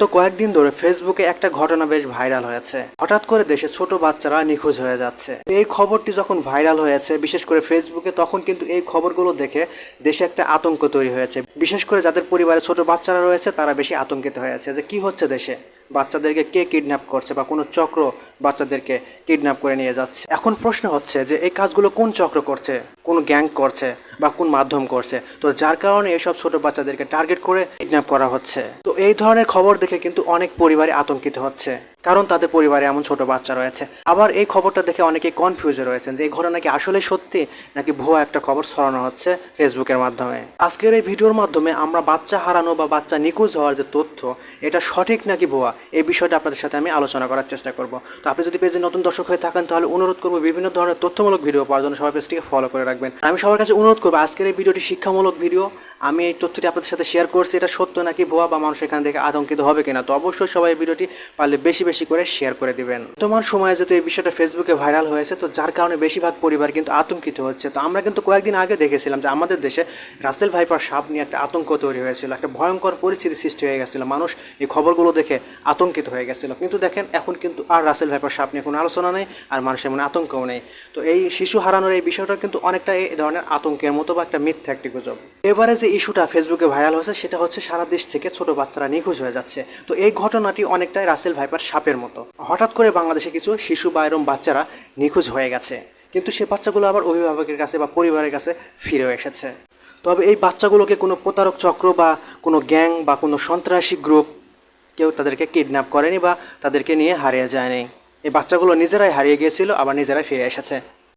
গত কয়েকদিন ধরে ফেসবুকে একটা ঘটনা বেশ ভাইরাল হয়েছে। হঠাৎ করে দেশে ছোট বাচ্চারা নিখোঁজ হয়ে যাচ্ছে। এই খবরটি যখন ভাইরাল হয়েছে, বিশেষ করে ফেসবুকে, তখন কিন্তু এই খবরগুলো দেখে দেশে একটা আতঙ্ক তৈরি হয়েছে। বিশেষ করে যাদের পরিবারে ছোট বাচ্চারা রয়েছে, তারা বেশি আতঙ্কিত হয়েছে যে কি হচ্ছে দেশে? বাচ্চাদেরকে কে কিডন্যাপ করছে বা কোনো চক্র বাচ্চাদেরকে কিডন্যাপ করে নিয়ে যাচ্ছে। এখন প্রশ্ন হচ্ছে যে, এই কাজগুলো কোন চক্র করছে? কোন গ্যাং করছে? বা কোন মাধ্যম করছে? তো যার কারণে এসব ছোট বাচ্চাদেরকে টার্গেট করে কিডন্যাপ করা হচ্ছে। তো এই ধরনের খবর দেখে কিন্তু অনেক পরিবারে আতঙ্কিত হচ্ছে। কারণ তাদের পরিবারে এমন ছোট বাচ্চা রয়েছে। আবার এই খবরটা দেখে অনেকে কনফিউজে রয়েছেন যে, এই ঘটনা কি আসলে সত্যি নাকি ভুয়া একটা খবর ছড়ানো হচ্ছে ফেসবুকের মাধ্যমে? আজকের এই ভিডিওর মাধ্যমে আমরা বাচ্চা হারানো বা বাচ্চা নিখোঁজ হওয়ার যে তথ্য, এটা সঠিক নাকি ভুয়া? এই বিষয়টা আপনাদের সাথে আমি আলোচনা করার চেষ্টা করব। তো আপনি যদি পেজে নতুন দর্শক হয়ে থাকেন, তাহলে অনুরোধ করব বিভিন্ন ধরনের তথ্যমূলক ভিডিও পাওয়ার জন্য সবাই পেজটিকে ফলো করে রাখবেন। আমি সবার কাছে অনুরোধ করব, আজকের এই ভিডিওটি শিক্ষামূলক ভিডিও। আমি এই তথ্যটি আপনাদের সাথে শেয়ার করছি, এটা সত্য নাকি ভুয়া বা মানুষ এখান থেকে আতঙ্কিত হবে কিনা? তো অবশ্যই সবাই ভিডিওটি পারলে বেশি বেশি করে শেয়ার করে দিবেন। বর্তমান সময়ে যেহেতু এই বিষয়টা ফেসবুকে ভাইরাল হয়েছে, তো যার কারণে বেশিরভাগ পরিবার কিন্তু আতঙ্কিত হচ্ছে। তো আমরা কিন্তু কয়েকদিন আগে দেখেছিলাম যে আমাদের দেশে রাসেল ভাইপার সাপ নিয়ে একটা আতঙ্ক তৈরি হয়েছিল, একটা ভয়ঙ্কর পরিস্থিতি সৃষ্টি হয়ে গেছিল। মানুষ এই খবরগুলো দেখে আতঙ্কিত হয়ে গেছিল। কিন্তু দেখেন, এখন কিন্তু আর রাসেল ভাইপার সাপ নিয়ে কোনো আলোচনা নেই আর মানুষের মনে আতঙ্কও নেই। তো এই শিশু হারানোর এই বিষয়টা কিন্তু অনেকটা এই ধরনের আতঙ্কের মতো বা একটা মিথ্যা একটি গুজব। এবারে যে ইস্যুটা ফেসবুকে ভাইরাল হয়েছে সেটা হচ্ছে সারা দেশ থেকে ছোট বাচ্চারা নিখোঁজ হয়ে যাচ্ছে। তো এই ঘটনাটি অনেকটাই রাসেল ভাইপার সাপের মতো। হঠাৎ করে বাংলাদেশে কিছু শিশু বা এরম বাচ্চারা নিখোঁজ হয়ে গেছে। কিন্তু সে বাচ্চাগুলো আবার অভিভাবকের কাছে বা পরিবারের কাছে ফিরেও এসেছে। তবে এই বাচ্চাগুলোকে কোনো প্রতারক চক্র বা কোনো গ্যাং বা কোনো সন্ত্রাসী গ্রুপ কেউ তাদেরকে কিডন্যাপ করেনি বা তাদেরকে নিয়ে হারিয়ে যায়নি। এই বাচ্চাগুলো নিজেরাই হারিয়ে গিয়েছিল, আবার নিজেরাই ফিরে এসেছে।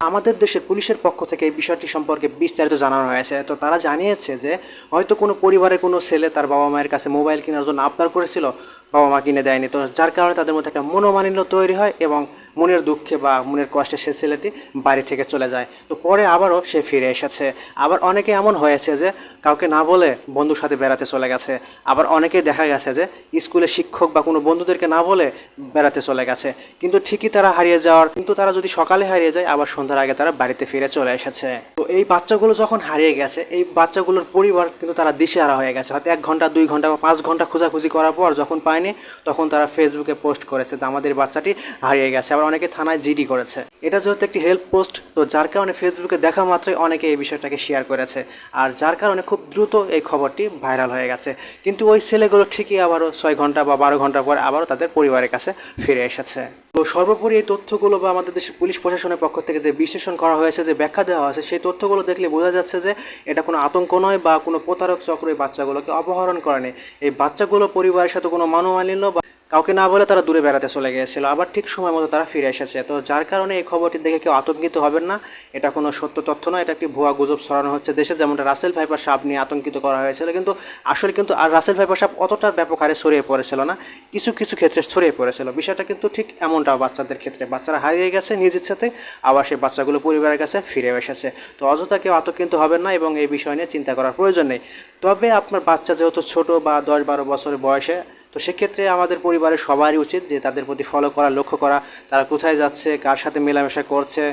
আমাদের দেশের পুলিশের পক্ষ থেকে এই বিষয়টি সম্পর্কে বিস্তারিত জানানো হয়েছে। তো তারা জানিয়েছে যে, হয়তো কোনো পরিবারের কোনো ছেলে তার বাবা মায়ের কাছে মোবাইল কেনার জন্য আবদার করেছিল বাবা মা কিনে দেয়নি। তো যার কারণে তাদের মধ্যে একটা মনোমালিন্য তৈরি হয় এবং মনের দুঃখে বা মনের কষ্টে সে ছেলেটি বাড়ি থেকে চলে যায়। তো পরে আবারও সে ফিরে এসেছে। আবার অনেকে এমন হয়েছে যে কাউকে না বলে বন্ধুর সাথে বেড়াতে চলে গেছে। আবার অনেকে দেখা গেছে যে স্কুলে শিক্ষক বা কোনো বন্ধুদেরকে না বলে বেড়াতে চলে গেছে। কিন্তু ঠিকই তারা হারিয়ে যাওয়ার, কিন্তু তারা যদি সকালে হারিয়ে যায়, আবার সন্ধ্যার আগে তারা বাড়িতে ফিরে চলে এসেছে। তো এই বাচ্চাগুলো যখন হারিয়ে গেছে, এই বাচ্চাগুলোর পরিবার কিন্তু তারা দিশেহারা হয়ে গেছে। হয়তো এক ঘণ্টা, দুই ঘণ্টা বা পাঁচ ঘণ্টা খোঁজাখুঁজি করার পর যখন পায়নি তখন তারা ফেসবুকে পোস্ট করেছে যে আমাদের বাচ্চাটি হারিয়ে গেছে। আবার অনেকে থানায় জিডি করেছে। এটা যেহেতু একটি হেল্প পোস্ট তো যার কারণে ফেসবুকে দেখা মাত্রই অনেকে এই বিষয়টাকে শেয়ার করেছে। আর যার কারণে খুব দ্রুত এই খবরটি ভাইরাল হয়ে গেছে। কিন্তু ওই ছেলেগুলো ঠিকই আবারও ছয় ঘণ্টা বা বারো ঘণ্টা পর আবারও তাদের পরিবারের কাছে ফিরে এসেছে। তো সর্বোপরি এই তথ্যগুলো বা আমাদের দেশের পুলিশ প্রশাসনের পক্ষ থেকে যে বিশ্লেষণ করা হয়েছে, যে ব্যাখ্যা দেওয়া হয়েছে সেই তথ্যগুলো দেখলে বোঝা যাচ্ছে যে এটা কোনো আতঙ্ক নয় বা কোনো প্রতারক চক্র এই বাচ্চাগুলোকে অপহরণ করেনি। এই বাচ্চাগুলো পরিবারের সাথে কোনো মানমালিন্য বা কাউকে না বলে তারা দূরে বেড়াতে চলে গিয়েছিল। আবার ঠিক সময় মতো তারা ফিরে এসেছে। তো যার কারণে এই খবরটি দেখে কেউ আতঙ্কিত হবেন না। এটা কোনো সত্য তথ্য নয়। এটা একটি ভুয়া গুজব ছড়ানো হচ্ছে দেশে, যেমনটা রাসেল ভাইপার সাপ নিয়ে আতঙ্কিত করা হয়েছিল। কিন্তু আসলে কিন্তু আর রাসেল ভাইপার সাপ অতটা ব্যাপক হারে ছড়িয়ে পড়েছিল না। কিছু কিছু ক্ষেত্রে ছড়িয়ে পড়েছিল। বিষয়টা কিন্তু ঠিক এমনটা বাচ্চাদের ক্ষেত্রে। বাচ্চারা হারিয়ে গেছে নিজ ইচ্ছাতে, আবার সেই বাচ্চাগুলো পরিবারের কাছে ফিরে এসেছে। তো অযথা কেউ আতঙ্কিত হবেন না এবং এই বিষয় নিয়ে চিন্তা করার প্রয়োজন নেই। তবে আপনার বাচ্চা যেহেতু ছোট বা দশ বারো বছরের বয়সে তো সেক্ষেত্রে আমাদের পরিবারের সবারই উচিত যে তাদের প্রতি ফলো করা, লক্ষ্য করা, তারা কোথায় যাচ্ছে, কার সাথে মেলামেশা করছে,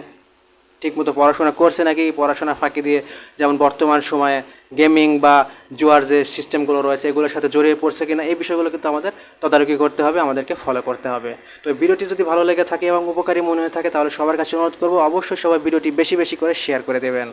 ঠিকমতো পড়াশোনা করছে নাকি পড়াশোনা ফাঁকি দিয়ে যেমন বর্তমান সময়ে গেমিং বা জুয়ার যে সিস্টেমগুলো রয়েছে এগুলোর সাথে জড়িয়ে পড়ছে কিনা, এই বিষয়গুলো কিন্তু আমাদের তদারকি করতে হবে, আমাদেরকে ফলো করতে হবে। তো ভিডিওটি যদি ভালো লেগে থাকে এবং উপকারী মনে হয়ে থাকে তাহলে সবার কাছে অনুরোধ করব, অবশ্যই সবাই ভিডিওটি বেশি বেশি করে শেয়ার করে দেবেন।